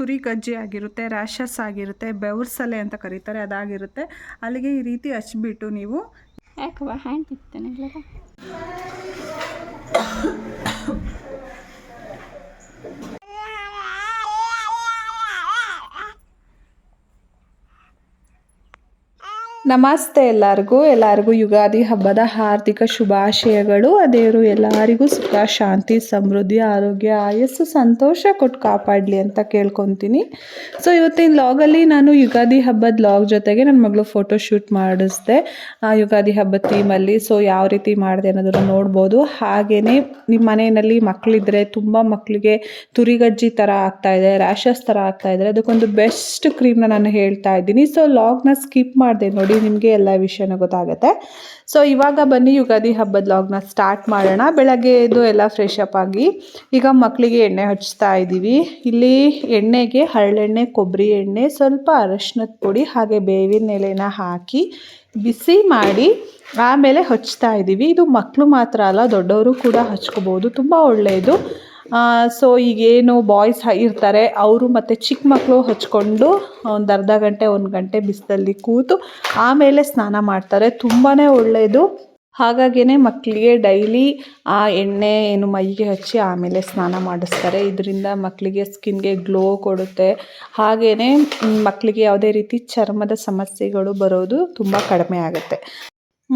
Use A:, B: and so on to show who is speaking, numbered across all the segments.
A: ತುರಿ ಗಜ್ಜಿ ಆಗಿರುತ್ತೆ ರ್ಯಾಷಸ್ ಆಗಿರುತ್ತೆ, ಬೆವರ್ಸಲೆ ಅಂತ ಕರೀತಾರೆ, ಅದಾಗಿರುತ್ತೆ. ಅಲ್ಲಿಗೆ ಈ ರೀತಿ ಹಚ್ಬಿಟ್ಟು ನೀವು
B: ಯಾಕವ್ವ, ಹ್ಯಾಂಡ್ ಬಿತ್ತಾನೆ ಇಲ್ಲ
A: ನಮಸ್ತೆ ಎಲ್ಲರಿಗೂ. ಎಲ್ಲರಿಗೂ ಯುಗಾದಿ ಹಬ್ಬದ ಹಾರ್ದಿಕ ಶುಭಾಶಯಗಳು. ಆ ದೇವರು ಎಲ್ಲರಿಗೂ ಸುಖ, ಶಾಂತಿ, ಸಮೃದ್ಧಿ, ಆರೋಗ್ಯ, ಆಯಸ್ಸು, ಸಂತೋಷ ಕೊಟ್ಟು ಕಾಪಾಡಲಿ ಅಂತ ಕೇಳ್ಕೊತೀನಿ. ಸೊ ಇವತ್ತಿನ ಲಾಗಲ್ಲಿ ನಾನು ಯುಗಾದಿ ಹಬ್ಬದ ಲಾಗ್ ಜೊತೆಗೆ ನನ್ನ ಮಗಳು ಫೋಟೋ ಶೂಟ್ ಮಾಡಿಸ್ದೆ. ಆ ಯುಗಾದಿ ಹಬ್ಬದ ಥೀಮಲ್ಲಿ ಸೊ ಯಾವ ರೀತಿ ಮಾಡಿದೆ ಅನ್ನೋದನ್ನು ನೋಡ್ಬೋದು. ಹಾಗೆಯೇ ನಿಮ್ಮ ಮನೆಯಲ್ಲಿ ಮಕ್ಕಳಿದ್ರೆ ತುಂಬ ಮಕ್ಕಳಿಗೆ ತುರಿಗಜ್ಜಿ ಥರ ಆಗ್ತಾ ಇದೆ ರ್ಯಾಷಸ್ ಥರ ಆಗ್ತಾ ಇದ್ದಾರೆ ಅದಕ್ಕೊಂದು ಬೆಸ್ಟ್ ಕ್ರೀಮ್ನ ನಾನು ಹೇಳ್ತಾ ಇದ್ದೀನಿ. ಸೊ ಲಾಗ್ನ ಸ್ಕಿಪ್ ಮಾಡಿದೆ ನೋಡಿ ನಿಮಗೆ ಎಲ್ಲ ವಿಷಯನೂ ಗೊತ್ತಾಗುತ್ತೆ. ಸೊ ಇವಾಗ ಬನ್ನಿ ಯುಗಾದಿ ಹಬ್ಬದ ಲಾಗ್ನ ಸ್ಟಾರ್ಟ್ ಮಾಡೋಣ. ಬೆಳಗ್ಗೆ ಇದು ಎಲ್ಲ ಫ್ರೆಶ್ ಅಪ್ ಆಗಿ ಈಗ ಮಕ್ಕಳಿಗೆ ಎಣ್ಣೆ ಹಚ್ತಾ ಇದ್ದೀವಿ ಇಲ್ಲಿ ಎಣ್ಣೆಗೆ ಹರಳೆಣ್ಣೆ ಕೊಬ್ಬರಿ ಎಣ್ಣೆ, ಸ್ವಲ್ಪ ಅರಶಿನದ ಪುಡಿ ಹಾಗೆ ಬೇವಿನ ಎಲೆನ ಹಾಕಿ ಬಿಸಿ ಮಾಡಿ ಆಮೇಲೆ ಹಚ್ತಾ ಇದ್ದೀವಿ ಇದು ಮಕ್ಕಳು ಮಾತ್ರ ಅಲ್ಲ, ದೊಡ್ಡವರು ಕೂಡ ಹಚ್ಕೋಬೋದು. ತುಂಬ ಒಳ್ಳೆಯದು. ಸೊ ಈಗೇನು ಬಾಯ್ಸ್ ಇರ್ತಾರೆ, ಅವರು ಮತ್ತು ಚಿಕ್ಕ ಮಕ್ಕಳು ಹಚ್ಕೊಂಡು ಒಂದು ಅರ್ಧ ಗಂಟೆ, ಒಂದು ಗಂಟೆ ಬಿಸಿಲಲ್ಲಿ ಕೂತು ಆಮೇಲೆ ಸ್ನಾನ ಮಾಡ್ತಾರೆ. ತುಂಬಾ ಒಳ್ಳೆಯದು ಹಾಗಾಗಿನೇ ಮಕ್ಕಳಿಗೆ ಡೈಲಿ ಆ ಎಣ್ಣೆ, ಏನು ಮೈಗೆ ಹಚ್ಚಿ ಆಮೇಲೆ ಸ್ನಾನ ಮಾಡಿಸ್ತಾರೆ. ಇದರಿಂದ ಮಕ್ಕಳಿಗೆ ಸ್ಕಿನ್ಗೆ ಗ್ಲೋ ಕೊಡುತ್ತೆ. ಹಾಗೆಯೇ ಮಕ್ಕಳಿಗೆ ಯಾವುದೇ ರೀತಿ ಚರ್ಮದ ಸಮಸ್ಯೆಗಳು ಬರೋದು ತುಂಬ ಕಡಿಮೆ ಆಗುತ್ತೆ.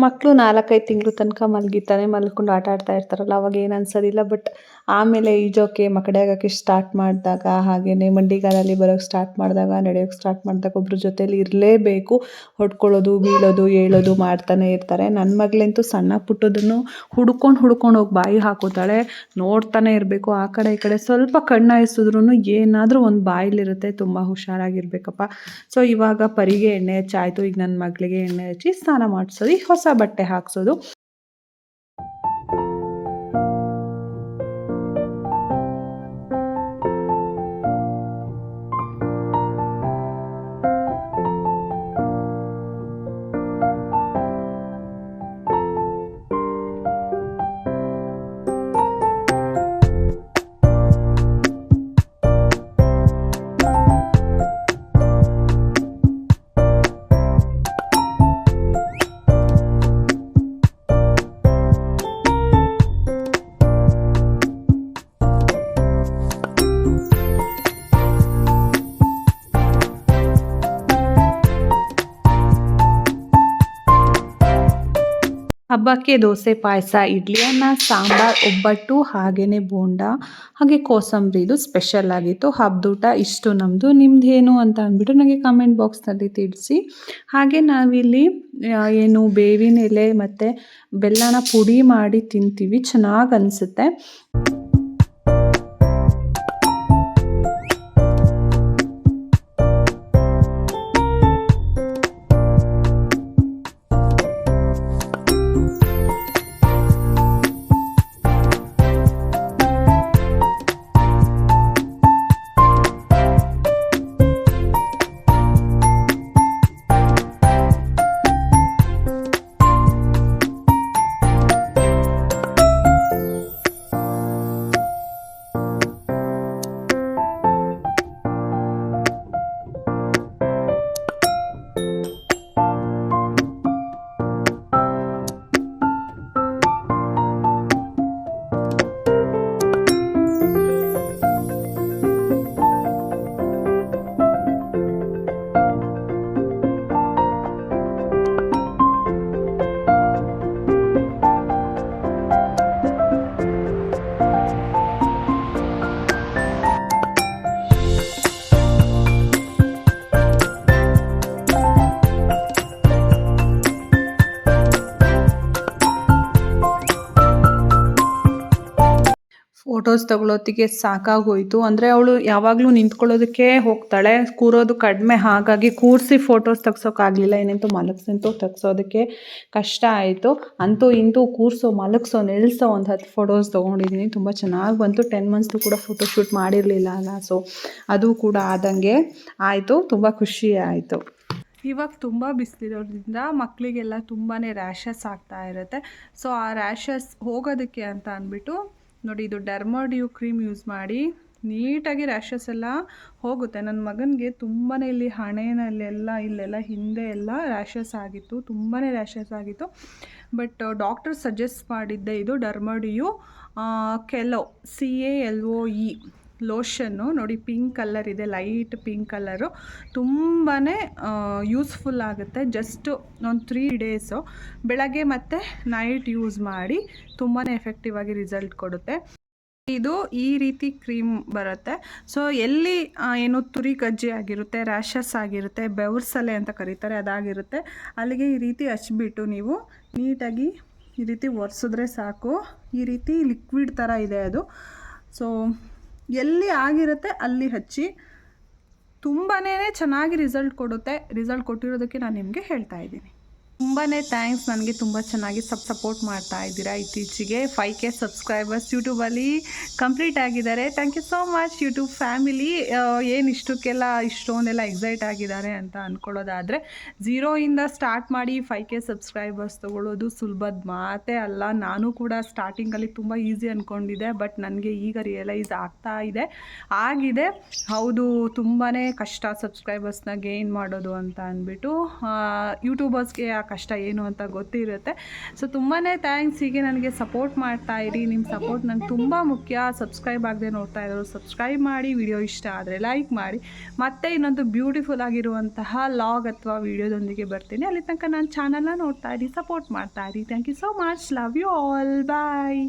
A: ಮಕ್ಕಳು ನಾಲ್ಕೈದು ತಿಂಗಳು ತನಕ ಮಲಗಿತಾನೆ ಮಲ್ಕೊಂಡು ಆಟ ಆಡ್ತಾ ಇರ್ತಾರಲ್ಲ, ಅವಾಗ ಏನು ಅನ್ಸೋದಿಲ್ಲ. ಬಟ್ ಆಮೇಲೆ ಈಜೋಕೆ ಮಕಡೆ ಆಗೋಕ್ಕೆ ಸ್ಟಾರ್ಟ್ ಮಾಡಿದಾಗ ಹಾಗೆಯೇ ಮಂಡಿಗಾಲಲ್ಲಿ ಬರೋಕ್ಕೆ ಸ್ಟಾರ್ಟ್ ಮಾಡಿದಾಗ ನಡೆಯೋಕ್ಕೆ ಸ್ಟಾರ್ಟ್ ಮಾಡಿದಾಗ ಒಬ್ಬರ ಜೊತೇಲಿ ಇರಲೇಬೇಕು. ಹೊಡ್ಕೊಳ್ಳೋದು, ಬೀಳೋದು ಏಳೋದು ಮಾಡ್ತಾನೆ ಇರ್ತಾರೆ. ನನ್ನ ಮಗಳಂತೂ ಸಣ್ಣ ಪುಟ್ಟದನ್ನು ಹುಡ್ಕೊಂಡು ಹುಡ್ಕೊಂಡು ಹೋಗಿ ಬಾಯಿ ಹಾಕೋತಾಳೆ, ನೋಡ್ತಾನೆ ಇರಬೇಕು. ಆ ಕಡೆ ಈ ಕಡೆ ಸ್ವಲ್ಪ ಕಣ್ಣು ಹಾಯಿಸಿದ್ರು ಏನಾದರೂ ಒಂದು ಬಾಯಿಲಿರುತ್ತೆ ತುಂಬ ಹುಷಾರಾಗಿರ್ಬೇಕಪ್ಪ. ಸೊ ಇವಾಗ ಪರಿಗೆ ಎಣ್ಣೆ ಹಚ್ಚಾಯಿತು. ಈಗ ನನ್ನ ಮಗಳಿಗೆ ಎಣ್ಣೆ ಹಚ್ಚಿ ಸ್ನಾನ ಮಾಡಿಸೋದು. ಈಗ ಬಟ್ಟೆ ಹಾಕ್ಸೋದು. ಹಬ್ಬಕ್ಕೆ ದೋಸೆ, ಪಾಯಸ, ಇಡ್ಲಿ, ಅನ್ನ, ಸಾಂಬಾರ್, ಒಬ್ಬಟ್ಟು ಹಾಗೆಯೇ ಬೋಂಡ, ಹಾಗೆ ಕೋಸಂಬರಿ. ಇದು ಸ್ಪೆಷಲ್ ಆಗಿತ್ತು. ಹಬ್ಬದೂಟ ಇಷ್ಟು ನಮ್ಮದು ನಿಮ್ದು. ಏನು ಅಂತ ಅಂದ್ಬಿಟ್ಟು ನನಗೆ ಕಮೆಂಟ್ ಬಾಕ್ಸ್ನಲ್ಲಿ ತಿಳಿಸಿ. ಹಾಗೆ ನಾವಿಲ್ಲಿ ಏನು ಬೇವಿನ ಎಲೆ ಮತ್ತು ಬೆಲ್ಲನ ಪುಡಿ ಮಾಡಿ ತಿಂತೀವಿ. ಚೆನ್ನಾಗಿ ಅನಿಸುತ್ತೆ. ಫೋಟೋಸ್ ತಗೊಳ್ಳೋತ್ತಿಗೆ ಸಾಕಾಗೋಯ್ತು. ಅಂದರೆ ಅವಳು ಯಾವಾಗಲೂ ನಿಂತ್ಕೊಳ್ಳೋದಕ್ಕೆ ಹೋಗ್ತಾಳೆ. ಕೂರೋದು ಕಡಿಮೆ. ಹಾಗಾಗಿ ಕೂರಿಸಿ ಫೋಟೋಸ್ ತೆಗ್ಸೋಕ್ಕಾಗಲಿಲ್ಲ ಏನಂತೂ ಮಲಗಿಸಿಂತು ತೆಗ್ಸೋದಕ್ಕೆ ಕಷ್ಟ ಆಯಿತು. ಅಂತೂ ಇಂತೂ ಕೂರಿಸೋ, ಮಲಗಿಸೋ ನಿಲ್ಲಿಸೋ ಒಂದು ಹತ್ತು ಫೋಟೋಸ್ ತೊಗೊಂಡಿದ್ದೀನಿ ತುಂಬ ಚೆನ್ನಾಗಿ ಬಂತು. ಟೆನ್ ಮಂತ್ಸ್ದು ಕೂಡ ಫೋಟೋ ಶೂಟ್ ಮಾಡಿರಲಿಲ್ಲ ಅಲ್ಲ. ಸೊ ಅದು ಕೂಡ ಆದಂಗೆ ಆಯಿತು. ತುಂಬ ಖುಷಿ ಆಯಿತು. ಇವಾಗ ತುಂಬ ಬಿಸಿಲಿರೋದ್ರಿಂದ ಮಕ್ಕಳಿಗೆಲ್ಲ ತುಂಬಾ ರ್ಯಾಷಸ್ ಆಗ್ತಾ ಇರುತ್ತೆ. ಸೊ ಆ ರ್ಯಾಷಸ್ ಹೋಗೋದಕ್ಕೆ ಅಂತ ಅಂದ್ಬಿಟ್ಟು ನೋಡಿ, ಇದು ಡರ್ಮೋಡ್ಯೂ ಕ್ರೀಮ್ ಯೂಸ್ ಮಾಡಿ ನೀಟಾಗಿ ರ್ಯಾಷಸ್ ಎಲ್ಲ ಹೋಗುತ್ತೆ. ನನ್ನ ಮಗನಿಗೆ ತುಂಬಾ ಇಲ್ಲಿ ಹಣೆಯಲ್ಲೆಲ್ಲ, ಇಲ್ಲೆಲ್ಲ, ಹಿಂದೆ ಎಲ್ಲ ರ್ಯಾಷಸ್ ಆಗಿತ್ತು ತುಂಬಾ ರ್ಯಾಷಸ್ ಆಗಿತ್ತು. ಬಟ್ ಡಾಕ್ಟರ್ ಸಜೆಸ್ಟ್ ಮಾಡಿದ್ದೆ ಇದು Dermadew Caloe C A L O E lotion ನೋಡಿ ಪಿಂಕ್ ಕಲರ್ ಇದೆ, ಲೈಟ್ ಪಿಂಕ್ ಕಲರು. ತುಂಬಾ ಯೂಸ್ಫುಲ್ ಆಗುತ್ತೆ. ಜಸ್ಟ್ ಒಂದು ತ್ರೀ ಡೇಸು ಬೆಳಗ್ಗೆ ಮತ್ತು ನೈಟ್ ಯೂಸ್ ಮಾಡಿ ತುಂಬಾ ಎಫೆಕ್ಟಿವ್ ಆಗಿ ರಿಸಲ್ಟ್ ಕೊಡುತ್ತೆ. ಇದು ಈ ರೀತಿ ಕ್ರೀಮ್ ಬರುತ್ತೆ. ಸೊ ಎಲ್ಲಿ ಏನು ತುರಿ ಕಜ್ಜಿ ಆಗಿರುತ್ತೆ ರ್ಯಾಷಸ್ ಆಗಿರುತ್ತೆ, ಬೆವರ್ಸಲೆ ಅಂತ ಕರೀತಾರೆ, ಅದಾಗಿರುತ್ತೆ. ಅಲ್ಲಿಗೆ ಈ ರೀತಿ ಹಚ್ಬಿಟ್ಟು ನೀವು ನೀಟಾಗಿ ಈ ರೀತಿ ಒರೆಸಿದ್ರೆ ಸಾಕು. ಈ ರೀತಿ ಲಿಕ್ವಿಡ್ ಥರ ಇದೆ ಅದು. ಸೊ ಎಲ್ಲಿ ಆಗಿರುತ್ತೆ ಅಲ್ಲಿ ಹಚ್ಚಿ ತುಂಬಾ ಚೆನ್ನಾಗಿ ರಿಸಲ್ಟ್ ಕೊಡುತ್ತೆ. ರಿಸಲ್ಟ್ ಕೊಟ್ಟಿರೋದಕ್ಕೆ ನಾನು ನಿಮಗೆ ಹೇಳ್ತಾ ಇದ್ದೀನಿ. ತುಂಬಾ ಥ್ಯಾಂಕ್ಸ್ ನನಗೆ ತುಂಬ ಚೆನ್ನಾಗಿ ಸಬ್ ಸಪೋರ್ಟ್ ಮಾಡ್ತಾ ಇದ್ದೀರಾ ಇತ್ತೀಚೆಗೆ. ಫೈ ಕೆ ಸಬ್ಸ್ಕ್ರೈಬರ್ಸ್ ಯೂಟ್ಯೂಬಲ್ಲಿ ಕಂಪ್ಲೀಟ್ ಆಗಿದ್ದಾರೆ. Thank you so much YouTube family ಏನು ಇಷ್ಟಕ್ಕೆಲ್ಲ ಇಷ್ಟೊಂದೆಲ್ಲ ಎಕ್ಸೈಟ್ ಆಗಿದ್ದಾರೆ ಅಂತ ಅಂದ್ಕೊಳ್ಳೋದಾದರೆ ಝೀರೋಯಿಂದ ಸ್ಟಾರ್ಟ್ ಮಾಡಿ ಫೈ ಕೆ ಸಬ್ಸ್ಕ್ರೈಬರ್ಸ್ ತೊಗೊಳ್ಳೋದು ಸುಲಭದ ಮಾತೇ ಅಲ್ಲ. ನಾನು ಕೂಡ ಸ್ಟಾರ್ಟಿಂಗಲ್ಲಿ ತುಂಬ ಈಸಿ ಅಂದ್ಕೊಂಡಿದ್ದೆ ಬಟ್ ನನಗೆ ಈಗ ರಿಯಲೈಸ್ ಆಗ್ತಾ ಇದೆ. ಆಗಿದೆ. ಹೌದು ತುಂಬಾ ಕಷ್ಟ ಸಬ್ಸ್ಕ್ರೈಬರ್ಸ್ನ ಗೇನ್ ಮಾಡೋದು ಅಂತ ಅಂದ್ಬಿಟ್ಟು ಯೂಟ್ಯೂಬರ್ಸ್ಗೆ ಕಷ್ಟ ಏನು ಅಂತ ಗೊತ್ತಿರುತ್ತೆ. ಸೊ ತುಂಬಾ ಥ್ಯಾಂಕ್ಸ್ ಹೀಗೆ ನನಗೆ ಸಪೋರ್ಟ್ ಮಾಡ್ತಾ ಇರಿ. ನಿಮ್ಮ ಸಪೋರ್ಟ್ ನಂಗೆ ತುಂಬ ಮುಖ್ಯ. ಸಬ್ಸ್ಕ್ರೈಬ್ ಆಗದೆ ನೋಡ್ತಾ ಇರೋರು ಸಬ್ಸ್ಕ್ರೈಬ್ ಮಾಡಿ ವಿಡಿಯೋ ಇಷ್ಟ ಆದರೆ ಲೈಕ್ ಮಾಡಿ. ಮತ್ತೆ ಇನ್ನೊಂದು ಬ್ಯೂಟಿಫುಲ್ ಆಗಿರುವಂತಹ ಲಾಗ್ ಅಥವಾ ವಿಡಿಯೋದೊಂದಿಗೆ ಬರ್ತೀನಿ. ಅಲ್ಲಿ ತನಕ ನಾನು ಚಾನಲ್ನ ನೋಡ್ತಾ ಇರಿ ಸಪೋರ್ಟ್ ಮಾಡ್ತಾ ಇರಿ. Thank you so much love you all bye